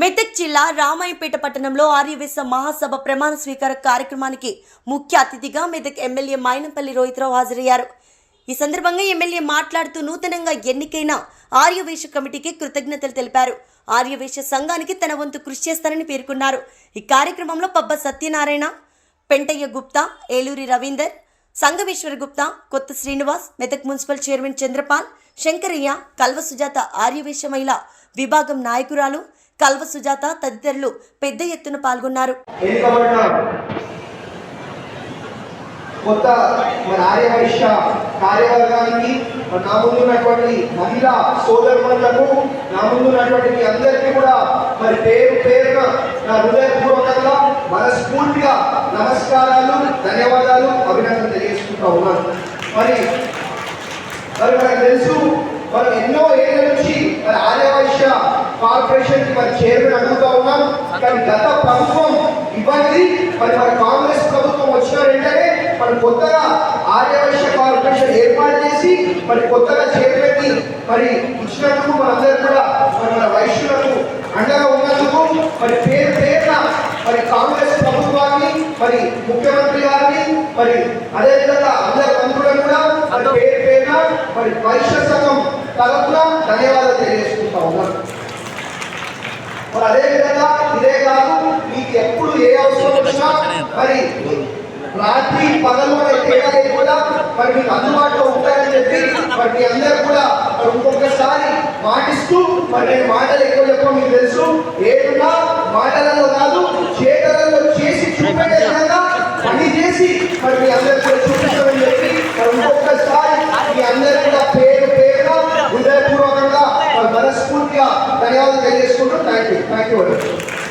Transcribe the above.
మెదక్ జిల్లా రామాయపేట పట్టణంలో ఆర్యవేశ మహాసభ ప్రమాణ స్వీకార కార్యక్రమానికి ముఖ్య అతిథిగా మెదక్ ఎమ్మెల్యే మైనంపల్లి రోహిత్రావు హాజరయ్యారు. ఈ సందర్భంగా ఎమ్మెల్యే మాట్లాడుతూ నూతనంగా ఎన్నికైన ఆర్యవేశ కమిటీకి కృతజ్ఞతలు తెలిపారు. ఆర్యవేశ సంఘానికి తన వంతు కృషి చేస్తారని పేర్కొన్నారు. ఈ కార్యక్రమంలో పబ్బ సత్యనారాయణ పెంటయ్య గుప్తా ఏలూరి రవీందర్ సంగమేశ్వర గుప్తా కొత్త శ్రీనివాస్ మెదక్ మున్సిపల్ చైర్మన్ చంద్రపాల్ శంకరయ్య కల్వ సుజాత ఆర్యవేశ మహిళ విభాగం నాయకురాలు కల్వ సుజాత తదితరులు పెద్ద ఎత్తున పాల్గొన్నారు. కొత్త మన ఆర్యవైశ్య కార్యవర్గానికి మన నా ముందు ఉన్నటువంటి మహిళా సోదరులకు నా ముందు ఉన్నటువంటి మీ అందరికీ కూడా మరి పేరు పేరున నా హృదయపూర్వకంగా మనస్ఫూర్తిగా నమస్కారాలు ధన్యవాదాలు అభినందన తెలియజేసుకుంటా ఉన్నాను. మరి మరి మనకు తెలుసు మనం ఎన్నో ఏళ్ళ కార్పొరేషన్కి మరి చైర్మన్ అడుగుతా ఉన్నాం. కానీ గత ప్రభుత్వం ఇవ్వండి. మరి మన కాంగ్రెస్ ప్రభుత్వం వచ్చిన వెంటనే మరి కొత్తగా ఆర్యవైశ్య కార్పొరేషన్ ఏర్పాటు చేసి మరి కొత్తగా చైర్మన్ని మరి ఇచ్చినందుకు మనందరూ కూడా మరి మన వైశ్యులకు అండగా ఉన్నందుకు మరి పేరు పేరున మరి కాంగ్రెస్ ప్రభుత్వాన్ని మరి ముఖ్యమంత్రి గారిని మరి అదేవిధంగా అందరి మంత్రులను కూడా మరి పేరు పేరున మరి వైశ్య సంఘం తరఫున ధన్యవాదాలు తెలియజేసుకుంటా ఉన్నాను మరి అదే విధంగా ఇదే కాదు మీకు ఎప్పుడు ఏ అవసరం వచ్చినా మరి రాత్రి పగలు కూడా తేడా మరి మీకు అందుబాటులో ఉంటాయని చెప్పి మరి మీ కూడా మరి ఇంకొకసారి మాటిస్తూ మరి నేను మాటలు ఎక్కువ చెప్పడం మీకు తెలుసు. ఏదున్నా మాటలలో కాదు చేతలలో చేసి చూపెట్టే విధంగా పని చేసి మరి మీ అందరూ కూడా చూపించమని చెప్పి మరి ఇంకొకసారి మీ అందరూ కూడా పేరు పేరుగా హృదయపూర్వకంగా మరి మనస్ఫూర్తిగా ధన్యవాదాలు తెలియజేసుకుంటూ థ్యాంక్ యూ థ్యాంక్ యూ